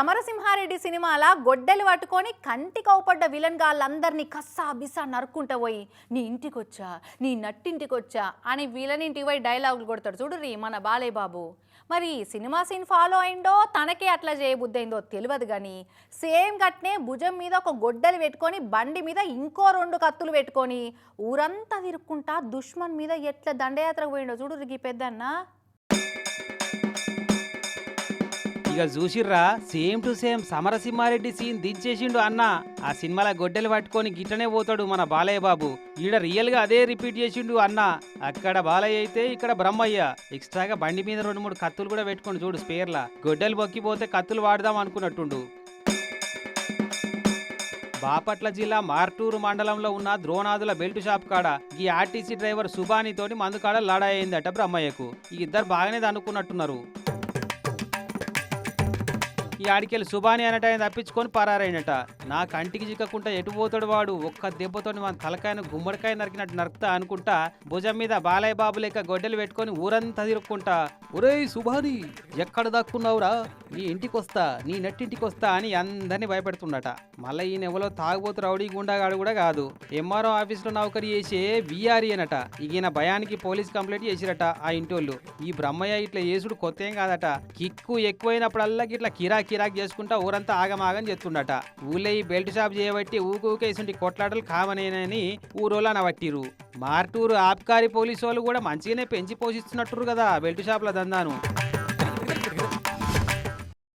సమరసింహారెడ్డి సినిమాల గొడ్డలు పట్టుకొని కంటి కౌపడ్డ విలన్ గాళ్ళందరినీ కస్సా బిస్సా నరుక్కుంటా పోయి నీ ఇంటికొచ్చా? నీ నట్టింటికొచ్చా? అని విలన్ ఇంటికి పోయి డైలాగులు కొడతాడు. చూడుర్రి మన బాలయ్య బాబు మరి సినిమా సీన్ ఫాలో అయిందో తనకే అట్లా చేయబుద్దయిందో తెలియదు కానీ సేమ్ గట్నే భుజం మీద ఒక గొడ్డలు పెట్టుకొని బండి మీద ఇంకో రెండు కత్తులు పెట్టుకొని ఊరంతా తిరుక్కుంటా దుష్మన్ మీద ఎట్లా దండయాత్రకు పోయిండో చూడు ఈ పెద్దన్న. ఇక చూసిర్రా same to same Samarasimha Reddy scene దించేసిండు అన్న. ఆ సినిమాల గొడ్డలు పట్టుకొని గిట్టనే పోతాడు మన బాలయ్య బాబు. ఈడ రియల్గా అదే రిపీట్ చేసిండు అన్న. అక్కడ బాలయ్య అయితే ఇక్కడ బ్రహ్మయ్య. ఎక్స్ట్రాగా బండి మీద రెండు మూడు కత్తులు కూడా పెట్టుకొని చూడు స్పేర్లా గొడ్డలు బొక్కిపోతే కత్తులు వాడదాం అనుకున్నట్టుండు. బాపట్ల జిల్లా మార్టూరు మండలంలో ఉన్న ద్రోణాదుల బెల్ట్ షాప్ కాడ ఈ ఆర్టీసీ డ్రైవర్ సుబానితోటి మందు కాడ లాడాయిందట బ్రహ్మయ్యకు. ఈ ఇద్దరు బాగానే అనుకున్నట్టున్నారు. ఈ ఆడికెళ్ళి సుబాని అనట ఆయన తప్పించుకొని పరారైనట. నా కంటికి చిక్కకుండా ఎటు పోతాడు వాడు? ఒక్క దెబ్బతో మన తలకాయను గుమ్మడికాయ నరికినట్టు నరుకుతా అనుకుంటా భుజం మీద బాలయ్య బాబు లేక గొడ్డలు పెట్టుకొని ఊరంతా తిరుక్కుంటా. ఒరేయ్ సుబాని ఎక్కడ దక్కున్నావురా? నీ ఇంటికి వస్తా నీ నెట్టింటికి వస్తా అని అందరినీ భయపెడుతుండట. మళ్ళీ ఈయన ఎవరో తాగుబోతు రౌడీ గుండాగాడు కూడా కాదు. ఎంఆర్ఓ ఆఫీస్లో నౌకరి చేసే విఆర్ఈ అనట. ఈయన భయానికి పోలీస్ కంప్లైంట్ చేసిరట ఆ ఇంటోళ్ళు. ఈ బ్రహ్మయ్య ఇట్లా చేసుడు కొత్త ఏం కాదట. కిక్కు ఎక్కువైనప్పుడల్లా ఇట్లా కిరాకి కిరాక్ చేసుకుంటా ఊరంతా ఆగమాగం చేస్తుండట. ఊళ్ళో ఈ బెల్ట్ షాప్ చేయబట్టి ఊకు ఊకేసుంటి కొట్లాటలు కామనేనని ఊరోళ్ళు అనబట్టిరు మార్టూరు ఆబ్కారీ పోలీసు వాళ్ళు కూడా మంచిగానే పెంచి పోషిస్తున్నట్టురు కదా బెల్ట్ షాప్ల దందాను.